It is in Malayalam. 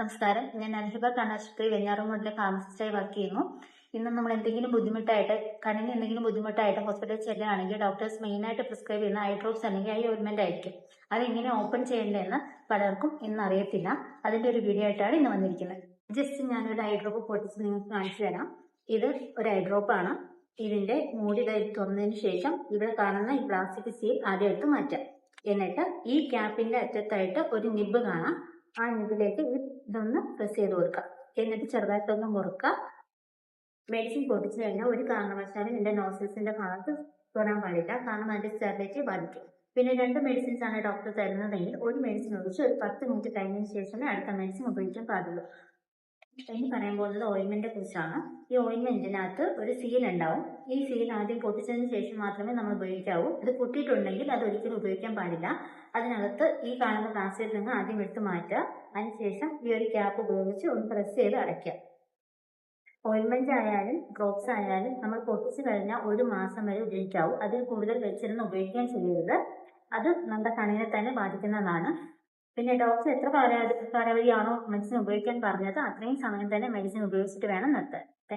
നമസ്കാരം ഞാൻ അൽഹിബ കണ്ണാശുപത്രി വെഞ്ഞാറമൂടിലെ ഫാർമസിസ്റ്റായി വർക്ക് ചെയ്യുന്നു ഇന്ന് നമ്മൾ എന്തെങ്കിലും ബുദ്ധിമുട്ടായിട്ട് കണ്ണിന് എന്തെങ്കിലും ബുദ്ധിമുട്ടായിട്ട് ഹോസ്പിറ്റലിൽ ചെല്ലുകയാണെങ്കിൽ ഡോക്ടേഴ്സ് മെയിനായിട്ട് പ്രിസ്ക്രൈബ് ചെയ്യുന്ന ഐ ഡ്രോപ്സ് അല്ലെങ്കിൽ ഐ ഓയിൻമെന്റ് ആയിരിക്കും. അതെങ്ങനെ ഓപ്പൺ ചെയ്യേണ്ടതെന്ന് പലർക്കും ഇന്ന് അറിയത്തില്ല. അതിന്റെ ഒരു വീഡിയോ ആയിട്ടാണ് ഇന്ന് വന്നിരിക്കുന്നത്. ജസ്റ്റ് ഞാനൊരു ഐ ഡ്രോപ്പ് പൊട്ടിച്ച് നിങ്ങൾക്ക് കാണിച്ചു തരാം. ഇത് ഒരു ഐ ഡ്രോപ്പ് ആണ്. ഇതിന്റെ മൂടി തുറന്നതിന് ശേഷം ഇവിടെ കാണുന്ന ഈ പ്ലാസ്റ്റിക് സീൽ ആദ്യം മാറ്റാം. എന്നിട്ട് ഈ ക്യാപ്പിന്റെ അറ്റത്തായിട്ട് ഒരു നിബ് കാണാം. ആ ഇതിലേക്ക് ഇതൊന്ന് പ്രസ് ചെയ്ത് കൊടുക്കുക. എന്നിട്ട് ചെറുതായിട്ടൊന്ന് മുറുക്കുക. മെഡിസിൻ പൊട്ടിച്ചു കഴിഞ്ഞാൽ ഒരു കാരണവശാലും എന്റെ നോസിൽസിന്റെ ഭാഗത്ത് തൊടാൻ പാടില്ല. കാരണം അതിന്റെ സ്റ്റെബിലിറ്റി ബാധിക്കും പിന്നെ രണ്ട് മെഡിസിൻസ് ആണ് ഡോക്ടർ തരുന്നതെങ്കിൽ ഒരു മെഡിസിൻ ഒഴിച്ച് ഒരു പത്ത് മിനിറ്റ് കഴിഞ്ഞതിന് ശേഷമേ അടുത്ത മെഡിസിൻ ഉപയോഗിക്കാൻ പാടുള്ളൂ. ഇനി പറയാൻ പോകുന്നത് ഓയിൻമെന്റിനെ കുറിച്ചാണ്. ഈ ഓയിൻമെന്റിനകത്ത് ഒരു സീൽ ഉണ്ടാവും. ഈ സീൽ ആദ്യം പൊട്ടിച്ചതിന് ശേഷം മാത്രമേ നമ്മൾ ഉപയോഗിക്കാവൂ. ഇത് പൊട്ടിയിട്ടുണ്ടെങ്കിൽ അത് ഒരിക്കലും ഉപയോഗിക്കാൻ പാടില്ല. അതിനകത്ത് ഈ കാണുന്ന പ്ലാസ്റ്റിക് നിന്ന് ആദ്യം എടുത്തു മാറ്റുക. അതിനുശേഷം ഈ ഒരു ക്യാപ്പ് ഉപയോഗിച്ച് ഒന്ന് പ്രസ് ചെയ്ത് അടയ്ക്കുക. ഓയിൻമെന്റ് ആയാലും ഡ്രോപ്സ് ആയാലും നമ്മൾ പൊട്ടിച്ചു കഴിഞ്ഞാൽ ഒരു മാസം വരെ ഉപയോഗിക്കാവൂ. അതിൽ കൂടുതൽ വെച്ചിരുന്ന് ഉപയോഗിക്കാൻ ചെയ്യരുത്. അത് നമ്മുടെ കണ്ണിനെ തന്നെ ബാധിക്കുന്നതാണ്. പിന്നെ ഡോക്ടർ എത്ര കാലാവധി കാലാവധിയാണോ മെഡിസിൻ ഉപയോഗിക്കാൻ പറഞ്ഞത്? അത്രയും സമയം തന്നെ മെഡിസിൻ ഉപയോഗിച്ചിട്ട് വേണം നിർത്താൻ.